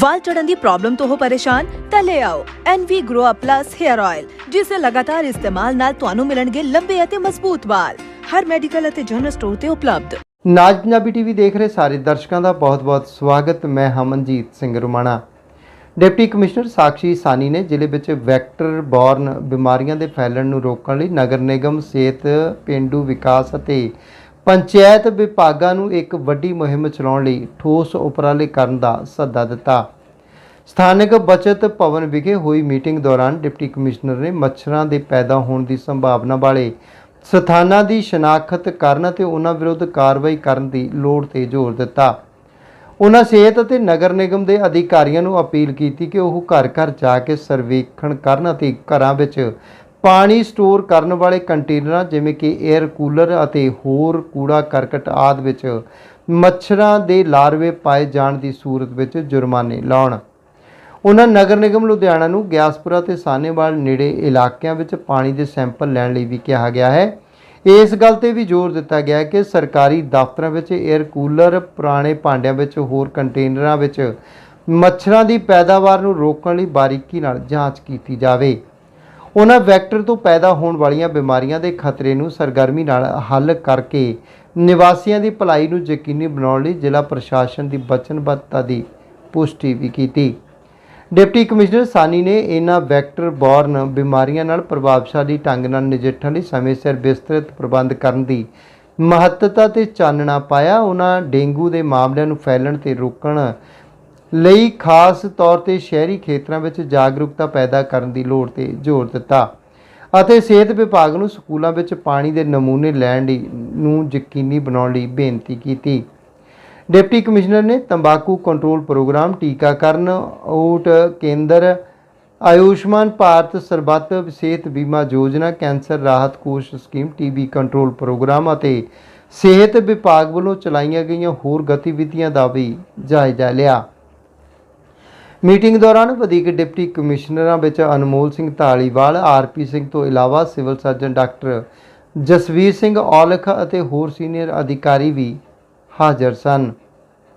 ਵਾਲ ਚੜਨ ਦੀ ਪ੍ਰੋਬਲਮ ਤੋਂ ਹੋ ਪਰੇਸ਼ਾਨ, ਤਾਂ ਲੈ ਆਓ NV Grow Up Plus Hair Oil ਜਿਸ ਦੇ ਲਗਾਤਾਰ ਇਸਤੇਮਾਲ ਨਾਲ ਤੁਹਾਨੂੰ ਮਿਲਣਗੇ ਲੰਬੇ ਅਤੇ ਮਜ਼ਬੂਤ ਵਾਲ। ਹਰ ਮੈਡੀਕਲ ਅਤੇ ਜਨਰਲ ਸਟੋਰ ਤੇ ਉਪਲਬਧ। ਨਾਜ ਪੰਜਾਬੀ ਟੀਵੀ ਦੇਖ ਰਹੇ ਸਾਰੇ ਦਰਸ਼ਕਾਂ ਦਾ ਬਹੁਤ-ਬਹੁਤ ਸਵਾਗਤ। ਮੈਂ ਹਮਨਜੀਤ ਸਿੰਘ ਰੁਮਾਣਾ। ਡਿਪਟੀ ਕਮਿਸ਼ਨਰ ਸਾਕਸ਼ੀ ਸਾਨੀ ਨੇ ਜ਼ਿਲ੍ਹੇ ਵਿੱਚ ਵੈਕਟਰ ਬੋਰਨ ਬਿਮਾਰੀਆਂ ਦੇ ਫੈਲਣ ਨੂੰ ਰੋਕਣ ਲਈ ਨਗਰ ਨਿਗਮ, ਸਿਹਤ, ਪਿੰਡੂ ਵਿਕਾਸ ਅਤੇ ਪੰਚਾਇਤ ਵਿਭਾਗਾਂ ਨੂੰ ਇੱਕ ਵੱਡੀ ਮੁਹਿੰਮ ਚਲਾਉਣ ਲਈ ਠੋਸ ਉਪਰਾਲੇ ਕਰਨ ਦਾ ਸੱਦਾ ਦਿੱਤਾ। ਸਥਾਨਕ ਬਚਤ ਭਵਨ ਵਿਖੇ ਹੋਈ ਮੀਟਿੰਗ ਦੌਰਾਨ ਡਿਪਟੀ ਕਮਿਸ਼ਨਰ ਨੇ ਮੱਛਰਾਂ ਦੇ ਪੈਦਾ ਹੋਣ ਦੀ ਸੰਭਾਵਨਾ ਵਾਲੇ ਸਥਾਨਾਂ ਦੀ ਸ਼ਨਾਖਤ ਕਰਨ ਅਤੇ ਉਹਨਾਂ ਵਿਰੁੱਧ ਕਾਰਵਾਈ ਕਰਨ ਦੀ ਲੋੜ ਤੇ ਜ਼ੋਰ ਦਿੱਤਾ। ਉਹਨਾਂ ਸਿਹਤ ਅਤੇ ਨਗਰ ਨਿਗਮ ਦੇ ਅਧਿਕਾਰੀਆਂ ਨੂੰ ਅਪੀਲ ਕੀਤੀ ਕਿ ਉਹ ਘਰ-ਘਰ ਜਾ ਕੇ ਸਰਵੇਖਣ ਕਰਨ ਅਤੇ ਘਰਾਂ ਵਿੱਚ ਪਾਣੀ ਸਟੋਰ ਕਰਨ ਵਾਲੇ ਕੰਟੇਨਰਾਂ, ਜਿਵੇਂ ਕਿ 에ਅਰ ਕੂਲਰ ਅਤੇ ਹੋਰ ਕੂੜਾ ਕਰਕਟ ਆਦਿ ਵਿੱਚ ਮੱਛਰਾਂ ਦੇ ਲਾਰਵੇ ਪਾਏ ਜਾਣ ਦੀ ਸੂਰਤ ਵਿੱਚ ਜੁਰਮਾਨੇ ਲਾਉਣ। ਉਹਨਾਂ ਨਗਰ ਨਿਗਮ ਲੁਧਿਆਣਾ ਨੂੰ ਗਿਆਸਪੁਰਾ ਤੇ ਸਾਨੇਵਾਲ ਨੇੜੇ ਇਲਾਕਿਆਂ ਵਿੱਚ ਪਾਣੀ ਦੇ ਸੈਂਪਲ ਲੈਣ ਲਈ ਵੀ ਕਿਹਾ ਗਿਆ ਹੈ। ਇਸ ਗੱਲ ਤੇ ਵੀ ਜ਼ੋਰ ਦਿੱਤਾ ਗਿਆ ਕਿ ਸਰਕਾਰੀ ਦਫ਼ਤਰਾਂ ਵਿੱਚ 에ਅਰ ਕੂਲਰ ਪੁਰਾਣੇ ਭਾਂਡਿਆਂ ਵਿੱਚ ਹੋਰ ਕੰਟੇਨਰਾਂ ਵਿੱਚ ਮੱਛਰਾਂ ਦੀ ਪੈਦਾਵਾਰ ਨੂੰ ਰੋਕਣ ਲਈ ਬਾਰੀਕੀ ਨਾਲ ਜਾਂਚ ਕੀਤੀ ਜਾਵੇ। ਉਹਨਾਂ ਵੈਕਟਰ ਤੋਂ ਪੈਦਾ ਹੋਣ ਵਾਲੀਆਂ ਬਿਮਾਰੀਆਂ ਦੇ ਖਤਰੇ ਨੂੰ ਸਰਗਰਮੀ ਨਾਲ ਹੱਲ ਕਰਕੇ ਨਿਵਾਸੀਆਂ ਦੀ ਭਲਾਈ ਨੂੰ ਯਕੀਨੀ ਬਣਾਉਣ ਲਈ ਜ਼ਿਲ੍ਹਾ ਪ੍ਰਸ਼ਾਸਨ ਦੀ ਵਚਨਬੱਧਤਾ ਦੀ ਪੁਸ਼ਟੀ ਵੀ ਕੀਤੀ। ਡਿਪਟੀ ਕਮਿਸ਼ਨਰ ਸਾਨੀ ਨੇ ਇਹਨਾਂ ਵੈਕਟਰ ਬੋਰਨ ਬਿਮਾਰੀਆਂ ਨਾਲ ਪ੍ਰਭਾਵਸ਼ਾਲੀ ਢੰਗ ਨਾਲ ਨਜਿੱਠਣ ਲਈ ਸਮੇਂ ਸਿਰ ਵਿਸਤ੍ਰਿਤ ਪ੍ਰਬੰਧ ਕਰਨ ਦੀ ਮਹੱਤਤਾ ਤੇ ਚਾਨਣਾ ਪਾਇਆ। ਉਹਨਾਂ ਡੇਂਗੂ ਦੇ ਮਾਮਲਿਆਂ ਨੂੰ ਫੈਲਣ ਤੇ ਰੋਕਣ ਲਈ ਖਾਸ ਤੌਰ ਤੇ ਸ਼ਹਿਰੀ ਖੇਤਰਾਂ ਵਿੱਚ ਜਾਗਰੂਕਤਾ ਪੈਦਾ ਕਰਨ ਦੀ ਲੋੜ ਤੇ ਜ਼ੋਰ ਦਿੱਤਾ ਅਤੇ ਸਿਹਤ ਵਿਭਾਗ ਨੂੰ ਸਕੂਲਾਂ ਵਿੱਚ ਪਾਣੀ ਦੇ ਨਮੂਨੇ ਲੈਣ ਲਈ ਨੂੰ ਯਕੀਨੀ ਬਣਾਉਣ ਲਈ ਬੇਨਤੀ ਕੀਤੀ। ਡਿਪਟੀ ਕਮਿਸ਼ਨਰ ਨੇ ਤੰਬਾਕੂ ਕੰਟਰੋਲ ਪ੍ਰੋਗਰਾਮ ਟੀਕਾਕਰਨ, ਓਟ ਕੇਂਦਰ, ਆਯੁਸ਼ਮਾਨ ਭਾਰਤ ਸਰਬੱਤ ਸਿਹਤ ਬੀਮਾ ਯੋਜਨਾ, ਕੈਂਸਰ ਰਾਹਤ ਕੋਸ਼ ਸਕੀਮ, ਟੀਬੀ ਕੰਟਰੋਲ ਪ੍ਰੋਗਰਾਮ ਅਤੇ ਸਿਹਤ ਵਿਭਾਗ ਵੱਲੋਂ ਚਲਾਈਆਂ ਗਈਆਂ ਹੋਰ ਗਤੀਵਿਧੀਆਂ ਦਾ ਵੀ ਜਾਇਜ਼ਾ ਲਿਆ। ਮੀਟਿੰਗ ਦੌਰਾਨ ਵਧੀਕ ਡਿਪਟੀ ਕਮਿਸ਼ਨਰਾਂ ਵਿੱਚ ਅਨਮੋਲ ਸਿੰਘ ਢਾਲੀਵਾਲ ਆਰਪੀ ਸਿੰਘ ਤੋਂ ਇਲਾਵਾ civil surgeon doctor Jasvir Singh Aulakh ਅਤੇ ਹੋਰ ਸੀਨੀਅਰ ਅਧਿਕਾਰੀ ਵੀ ਹਾਜ਼ਰ ਸਨ।